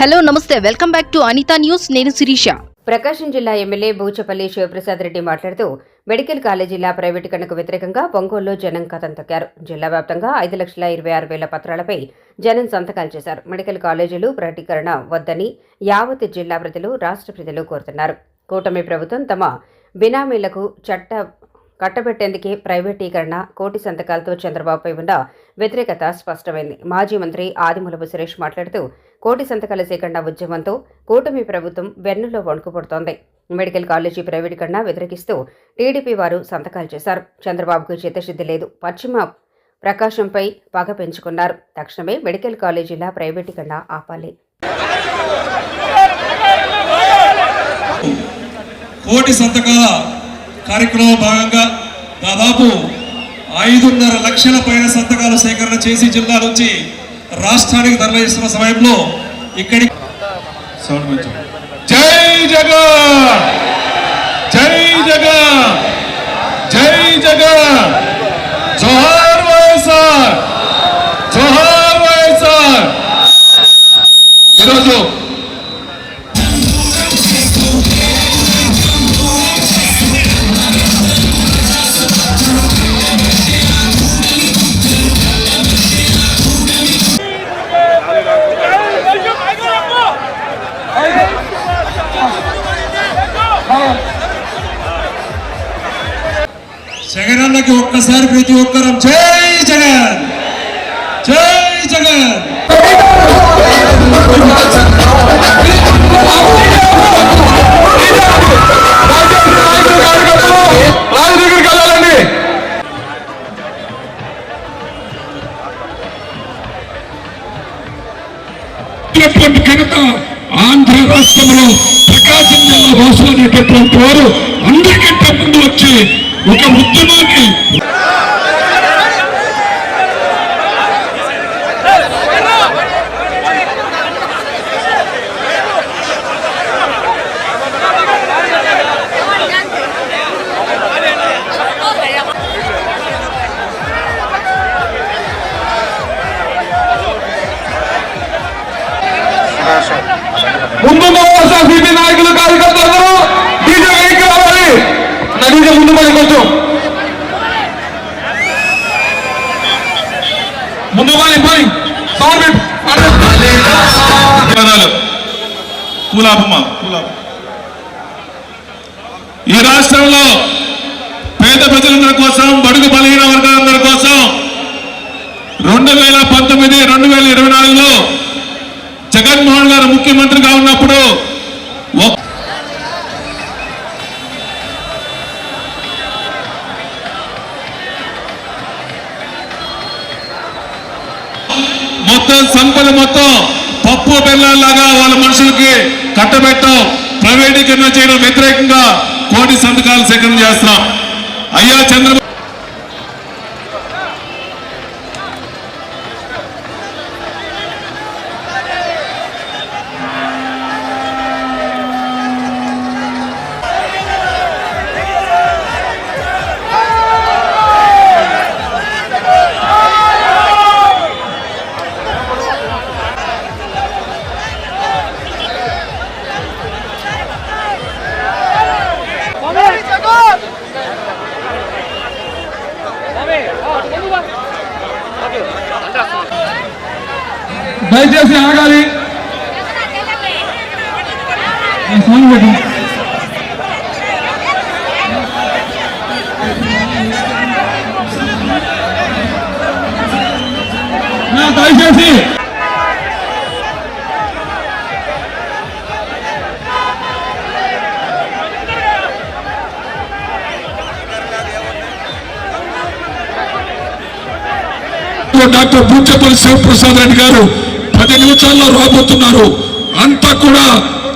Hello నమస్తే. Welcome back to Anitha news. నేను శిరీష. ప్రకాశం జిల్లా ఎమ్మెల్యే బూచపల్లి శివప్రసాద్ రెడ్డి మాట్లాడుతూ మెడికల్ కాలేజీల ప్రైవేటీకరణకు వ్యతిరేకంగా ఒంగోలులో జనం కథం తొక్కారు. జిల్లా వ్యాప్తంగా ఐదు లక్షల ఇరవై ఆరు వేల పత్రాలపై జనం సంతకాలు చేశారు. మెడికల్ కాలేజీలు ప్రైవేటీకరణ వద్దని యావత్ జిల్లా ప్రజలు రాష్ట్ర ప్రజలు కోరుతున్నారు. కూటమి ప్రభుత్వం తమ బినామీలకు చట్ట కట్టబెట్టేందుకే ప్రైవేటీకరణ కోటి సంతకాలతో చంద్రబాబుపై ఉన్న వ్యతిరేకత స్పష్టమైంది. మాజీ మంత్రి ఆదిమూలపు సురేష్ మాట్లాడుతూ కోటి సంతకాల సేకరణ ఉద్యమంతో కూటమి ప్రభుత్వం వెన్నులో వణుకుపడుతోంది. మెడికల్ కాలేజీ ప్రైవేటీకరణ వ్యతిరేకిస్తూ టీడీపీ వారు సంతకాలు చేశారు. చంద్రబాబుకు చిత్తశుద్ధి లేదు. పశ్చిమ ప్రకాశంపై పగ పెంచుకున్నారు. తక్షణమే మెడికల్ కాలేజీల ప్రైవేటీకరణ ఆపాలి. కోటి సంతకాల కార్యక్రమంలో భాగంగా దాదాపు ఐదున్నర లక్షల పైన సంతకాల సేకరణ చేసి జిల్లా నుంచి రాష్ట్రానికి తరలిస్తున్న సమయంలో ఇక్కడి. జై జగన్! జై జగన్! జై జగన్! జోహార్ వైఎస్ఆర్! జోహార్ వైఎస్ఆర్! ఈరోజు జగనన్నకి ఒక్కసారి ప్రతి ఒక్కరం జై జగన్! జై జగన్! ఘనత ఆంధ్ర రాష్ట్రంలో ప్రకాశం జిల్లా వాసులు అనేటటువంటి వారు అందరికంటే ముందు వచ్చి ఒక ఉద్యమాన్ని ముందు సౌండ్ పెట్టు. ఈ రాష్ట్రంలో పేద ప్రజలందరి కోసం బడుగు బలహీన వర్గాలందరి కోసం రెండు వేల పంతొమ్మిది రెండు వేల ఇరవై నాలుగులో జగన్మోహన్ గారు ముఖ్యమంత్రిగా ఉన్నప్పుడు మొత్తం పప్పు బెల్లాలాగా వాళ్ళ మనుషులకి కట్టబెట్టం ప్రైవేటీకరణ చేయడం వ్యతిరేకంగా కోటి సంతకాలు సేకరణ చేస్తున్నాం. అయ్యా చంద్రబాబు దయచేసి ఆగాలి సౌండ్ పెట్టు. నా దయచేసి డాక్టర్ బూచపల్లి శివప్రసాద్ రెడ్డి గారు పది నిమిషాల్లో రాబోతున్నారు. అంతా కూడా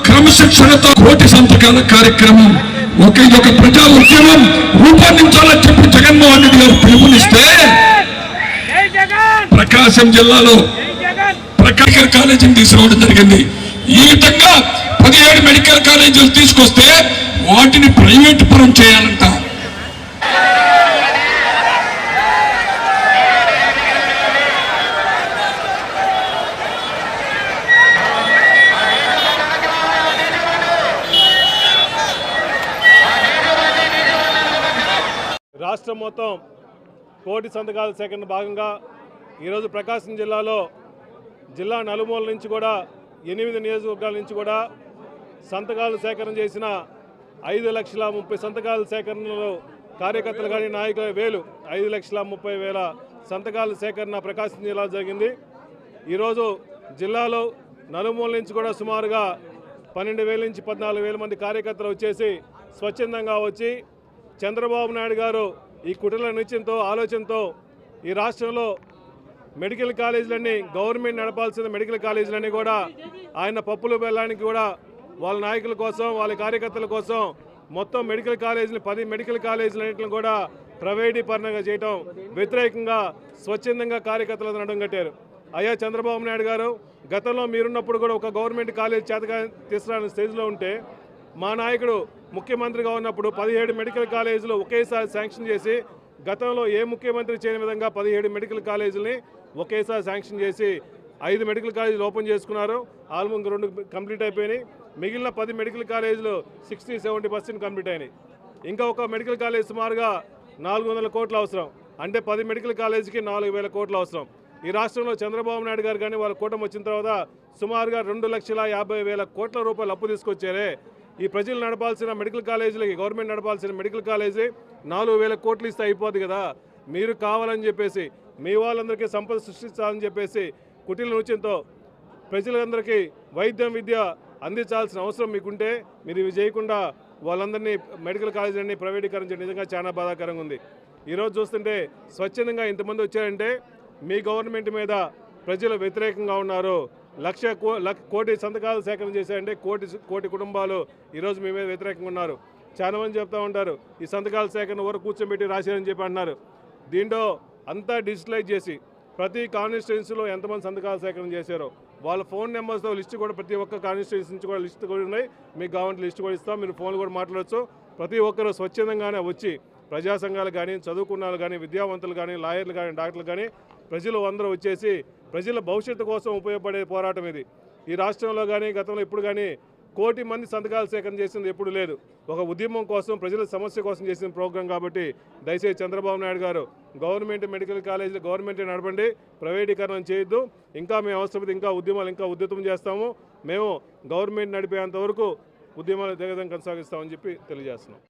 క్రమశిక్షణతో కోటి సంతకాల కార్యక్రమం. ఒక ఒక ప్రజా ఉద్యమం రూపొందించాలని చెప్పి జగన్మోహన్ రెడ్డి గారు పిలుపునిస్తే ప్రకాశం జిల్లాలో ప్రకాశం కాలేజీని తీసుకురావడం జరిగింది. ఈ విధంగా పదిహేడు మెడికల్ కాలేజీలు తీసుకొస్తే వాటిని ప్రైవేట్ పరం చేయాలంట. రాష్ట్రం మొత్తం కోటి సంతకాల సేకరణ భాగంగా ఈరోజు ప్రకాశం జిల్లాలో జిల్లా నలుమూల నుంచి కూడా ఎనిమిది నియోజకవర్గాల నుంచి కూడా సంతకాలు సేకరణ చేసిన ఐదు లక్షల ముప్పై సంతకాల సేకరణలో కార్యకర్తలు కానీ నాయకుల వేలు ఐదు లక్షల ముప్పై వేల సంతకాల సేకరణ ప్రకాశం జిల్లా జరిగింది. ఈరోజు జిల్లాలో నలుమూల నుంచి కూడా సుమారుగా పన్నెండు వేల నుంచి పద్నాలుగు వేల మంది కార్యకర్తలు వచ్చేసి స్వచ్ఛందంగా వచ్చి చంద్రబాబు నాయుడు గారు ఈ కుటుంబ నిత్యంతో ఆలోచనతో ఈ రాష్ట్రంలో మెడికల్ కాలేజీలన్నీ గవర్నమెంట్ నడపాల్సిన మెడికల్ కాలేజీలన్నీ కూడా ఆయన పప్పులు బెల్లానికి కూడా వాళ్ళ నాయకుల కోసం వాళ్ళ కార్యకర్తల కోసం మొత్తం మెడికల్ కాలేజీలు పది మెడికల్ కాలేజీలన్నింటిని కూడా ప్రైవేటీకరణగా చేయటం వ్యతిరేకంగా స్వచ్ఛందంగా కార్యకర్తలు నడుం కట్టారు. అయ్యా చంద్రబాబు నాయుడు గారు గతంలో మీరున్నప్పుడు కూడా ఒక గవర్నమెంట్ కాలేజ్ చేతగా తీసుకురాని స్టేజ్లో ఉంటే మా నాయకుడు ముఖ్యమంత్రిగా ఉన్నప్పుడు పదిహేడు మెడికల్ కాలేజీలు ఒకేసారి శాంక్షన్ చేసి గతంలో ఏ ముఖ్యమంత్రి చేయని విధంగా పదిహేడు మెడికల్ కాలేజీలని ఒకేసారి శాంక్షన్ చేసి ఐదు మెడికల్ కాలేజీలు ఓపెన్ చేసుకున్నారు. ఆల్మోస్ట్ రెండు కంప్లీట్ అయిపోయినాయి. మిగిలిన పది మెడికల్ కాలేజీలు సిక్స్టీ సెవెంటీ పర్సెంట్ కంప్లీట్ అయినాయి. ఇంకా ఒక మెడికల్ కాలేజ్ సుమారుగా నాలుగు వందల కోట్లు అవసరం. అంటే పది మెడికల్ కాలేజీకి నాలుగు వేల కోట్లు అవసరం. ఈ రాష్ట్రంలో చంద్రబాబు నాయుడు గారు కానీ వాళ్ళ కూటమి వచ్చిన తర్వాత సుమారుగా రెండు లక్షల యాభై వేల కోట్ల రూపాయలు అప్పు తీసుకొచ్చారే. ఈ ప్రజలు నడపాల్సిన మెడికల్ కాలేజీలకి గవర్నమెంట్ నడపాల్సిన మెడికల్ కాలేజీ నాలుగు వేల కోట్లు ఇస్తే అయిపోద్ది కదా. మీరు కావాలని చెప్పేసి మీ వాళ్ళందరికీ సంపద సృష్టించాలని చెప్పేసి కుటీల నృత్యంతో ప్రజలందరికీ వైద్యం విద్య అందించాల్సిన అవసరం మీకుంటే మీరు ఇవి చేయకుండా వాళ్ళందరినీ మెడికల్ కాలేజీలన్నీ ప్రైవేటీకరించడం నిజంగా చాలా బాధాకరంగా ఉంది. ఈరోజు చూస్తుంటే స్వచ్ఛందంగా ఇంతమంది వచ్చారంటే మీ గవర్నమెంట్ మీద ప్రజలు వ్యతిరేకంగా ఉన్నారు. లక్ష కో లక్ష కోటి సంతకాలు సేకరణ చేశాయంటే కోటి కోటి కుటుంబాలు ఈరోజు మీ మీద వ్యతిరేకంగా ఉన్నారు. చాలా మంది చెప్తా ఉంటారు ఈ సంతకాల సేకరణ వరకు కూర్చోబెట్టి రాశారని చెప్పి అంటున్నారు. దీంట్లో అంతా డిజిటలైజ్ చేసి ప్రతి కాన్స్టిట్యున్సీలో ఎంతమంది సంతకాలు సేకరణ చేశారో వాళ్ళ ఫోన్ నెంబర్స్తో లిస్ట్ కూడా ప్రతి ఒక్క కాన్స్టిట్యున్సీ నుంచి కూడా లిస్ట్ కూడా ఉన్నాయి. మీకు కావాలంటే లిస్ట్ కూడా ఇస్తాం మీరు ఫోన్ కూడా మాట్లాడచ్చు. ప్రతి ఒక్కరు స్వచ్ఛందంగానే వచ్చి ప్రజా సంఘాలు కానీ చదువుకున్న వాళ్ళు కానీ విద్యావంతులు కానీ లాయర్లు కానీ డాక్టర్లు కానీ ప్రజలు అందరూ వచ్చేసి ప్రజల భవిష్యత్తు కోసం ఉపయోగపడే పోరాటం ఇది. ఈ రాష్ట్రంలో కానీ గతంలో ఇప్పుడు కానీ కోటి మంది సంతకాలు సేకరణ చేసింది ఎప్పుడు లేదు. ఒక ఉద్యమం కోసం ప్రజల సమస్య కోసం చేసిన ప్రోగ్రాం కాబట్టి దయచేసి చంద్రబాబు నాయుడు గారు గవర్నమెంట్ మెడికల్ కాలేజీలు గవర్నమెంట్ నడపండి ప్రైవేటీకరణ చేయొద్దు. ఇంకా మేము అవసరమైతే ఇంకా ఉద్యమాలు ఇంకా ఉద్యతం చేస్తాము. మేము గవర్నమెంట్ నడిపేంత వరకు ఉద్యమాలు దగ్గర కొనసాగిస్తామని చెప్పి తెలియజేస్తున్నాం.